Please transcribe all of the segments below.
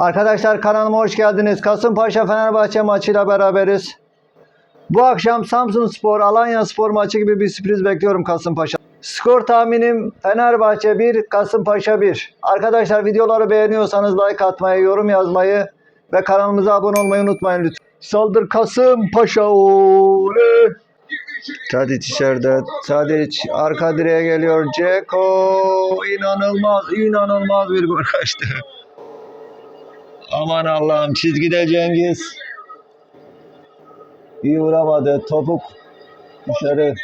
Arkadaşlar kanalıma hoş geldiniz. Kasımpaşa Fenerbahçe maçıyla beraberiz. Bu akşam Samsun Spor, Alanya Spor maçı gibi bir sürpriz bekliyorum Kasımpaşa. Skor tahminim Fenerbahçe 1, Kasımpaşa 1. Arkadaşlar videoları beğeniyorsanız like atmayı, yorum yazmayı ve kanalımıza abone olmayı unutmayın lütfen. Saldır Kasımpaşa oley! Tadic içeride. Tadic arka direğe geliyor. Ceko inanılmaz inanılmaz bir gol kaçtı. Aman Allah'ım çizgide Cengiz. İyi vuramadı. Topuk dışarı.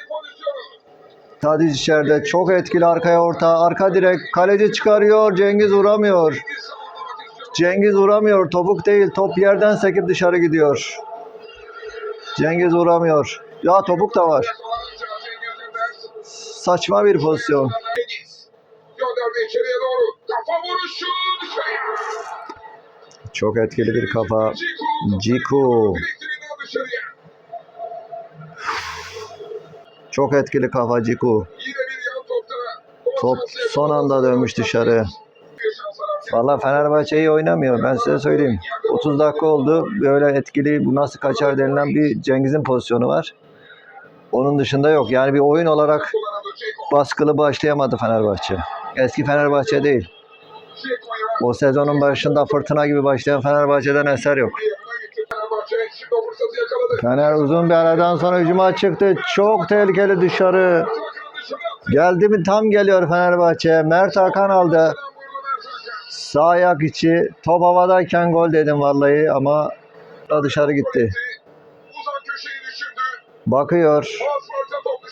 Tadic içeride. Çok etkili arkaya orta. Arka direk. Kaleci çıkarıyor. Cengiz vuramıyor. Cengiz vuramıyor. Topuk değil. Top yerden sekip dışarı gidiyor. Cengiz vuramıyor. Ya topuk da var. Saçma bir pozisyon. Çok etkili bir kafa. Ciku. Çok etkili kafa Ciku. Top son anda dönmüş dışarı. Valla Fenerbahçe iyi oynamıyor. Ben size söyleyeyim. 30 dakika oldu. Böyle etkili bu nasıl kaçar denilen bir Cengiz'in pozisyonu var. Onun dışında yok. Yani bir oyun olarak baskılı başlayamadı Fenerbahçe. Eski Fenerbahçe değil. O sezonun başında fırtına gibi başlayan Fenerbahçe'den eser yok. Fener uzun bir aradan sonra hücuma çıktı. Çok tehlikeli dışarı. Geldi mi tam geliyor Fenerbahçe. Mert Hakan aldı. Sağ ayak içi. Top havadayken gol dedim vallahi ama da dışarı gitti. Bakıyor.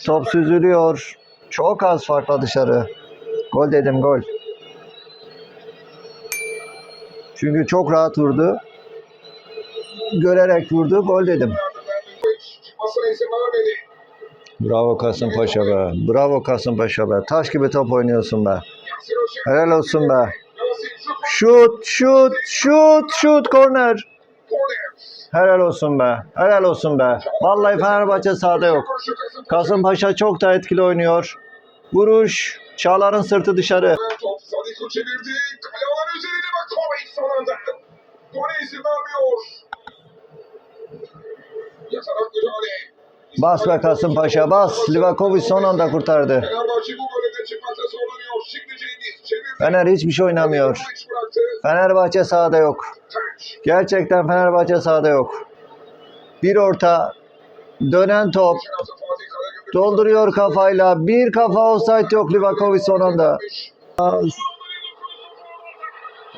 Top süzülüyor. Çok az farkla dışarı. Gol dedim gol. Çünkü çok rahat vurdu. Görerek vurdu. Gol dedim. Bravo Kasımpaşa be. Bravo Kasımpaşa be. Taş gibi top oynuyorsun be. Helal olsun be. Şut. Şut, şut, şut, korner. Helal olsun be. Helal olsun be. Vallahi Fenerbahçe sahada yok. Kasımpaşa. Çok da etkili oynuyor. Vuruş. Çağlar'ın sırtı dışarı. Top çevirdi. İzin vermiyor. Yatarak müdahale. Bas be Kasımpaşa bas. Livakovic son anda kurtardı. Fener hiçbir şey oynamıyor. Fenerbahçe sahada yok. Gerçekten Fenerbahçe sahada yok. Bir orta. Dönen top. Dolduruyor kafayla. Bir kafa offside yok Livakovic son anda.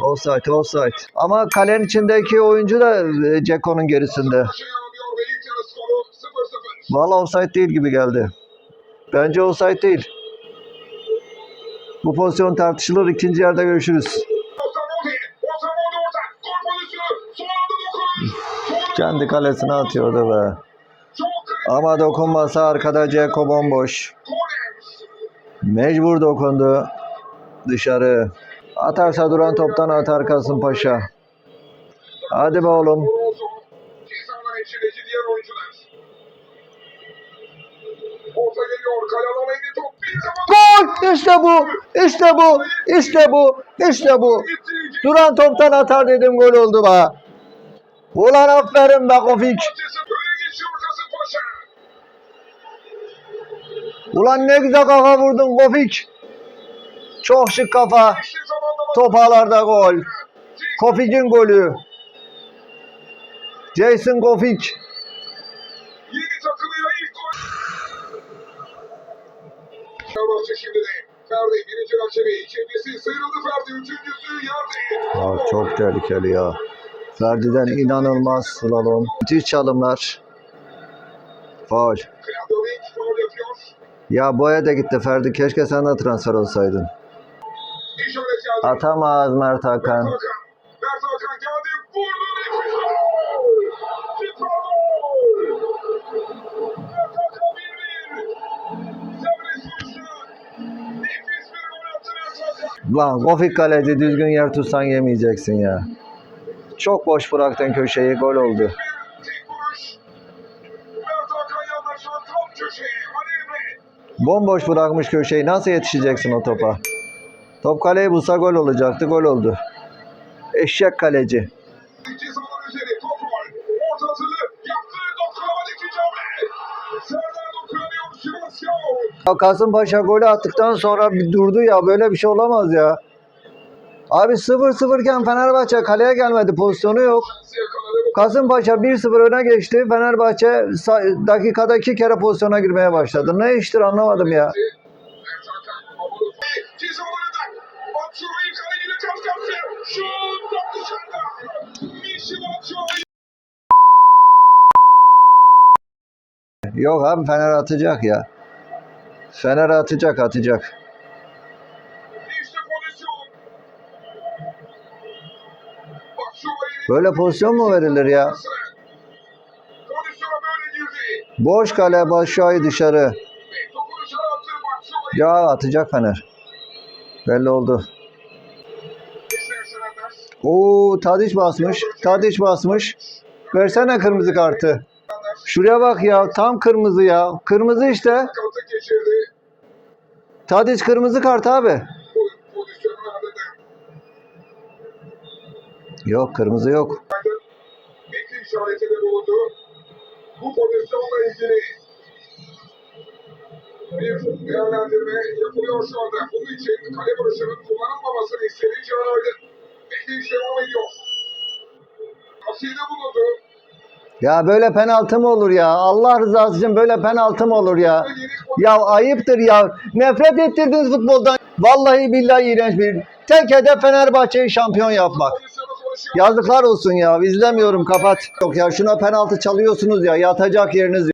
Offside, offside. Ama kalenin içindeki oyuncu da e, Ceko'nun gerisinde. Skoru 0-0. Valla offside değil gibi geldi. Bence offside değil. Bu pozisyon tartışılır. İkinci yarıda görüşürüz. Kendi kalesine atıyordu be. Ama dokunmasa arkada Ceko bomboş. Mecbur dokundu. Dışarı. Atarsa duran toptan atar Kasımpaşa. Hadi be oğlum. Gol! İşte bu! İşte bu! İşte bu! İşte bu! Duran toptan atar dedim gol oldu be. Ulan aferin be Kofik. Ulan ne güzel kafa vurdun Kofik. Çok şık kafa. İşte zamanlama. Top ağlarda gol. Kofik'in golü. Jason Kofik. Yeni takımıyla ilk gol. Fenerbahçe şimdi de. Ferdi birinci rakibi. İkincisi sıyrıldı Ferdi. Üçüncüsü yerde. Ya çok tehlikeli ya. Ferdi'den inanılmaz slalom. Müthiş çalımlar. Faul. Ya boya da gitti Ferdi. Keşke sen de transfer olsaydın. Geldi. Atamaz Mert Hakan. Mert Hakan. Geldi. Vurdu. Nefis gol. Süper gol. Mert Hakan 1-1. Serbest vuruşu. Nefis bir gol attı Mert Hakan. Lan Kofik kaleci düzgün yer tutsan yemeyeceksin ya. Çok boş bıraktın köşeyi gol oldu. Bomboş bırakmış köşeyi nasıl yetişeceksin o topa? Top kaleyi bulsa gol olacaktı gol oldu. Eşek kaleci. Ya Kasımpaşa golü attıktan sonra bir durdu ya böyle bir şey olamaz ya. Abi 0-0 iken Fenerbahçe kaleye gelmedi pozisyonu yok. Kasımpaşa 1-0 öne geçti. Fenerbahçe dakikada iki kere pozisyona girmeye başladı. Ne iştir anlamadım ya. Yok abi Fener atacak ya. Fener atacak atacak. Böyle pozisyon mu verilir ya? Boş kale Başşuay'ı dışarı. Ya atacak Fener. Belli oldu. Oo Tadiç basmış. Tadiç basmış. Versene kırmızı kartı. Şuraya bak ya tam kırmızı ya. Kırmızı işte. Kartı geçirdi. Tadiç kırmızı kart abi. Yok kırmızı yok. bekli işaretinde bulundu. Bu pozisyonla ilgili bir değerlendirme yapılıyor şu anda. Bunun için kale barışının kullanılmamasını istediği Can Aydın. Bekleyiş devam ediyor. Tavsiyede bulundu. Ya böyle penaltı mı olur ya? Allah rızası için böyle penaltı mı olur ya? Ya ayıptır ya. Nefret ettirdiniz futboldan. Vallahi billahi iğrenç bir. Tek hedef Fenerbahçe'yi şampiyon yapmak. Yazıklar olsun ya. İzlemiyorum kapat. Yok ya şuna penaltı çalıyorsunuz ya. Yatacak yeriniz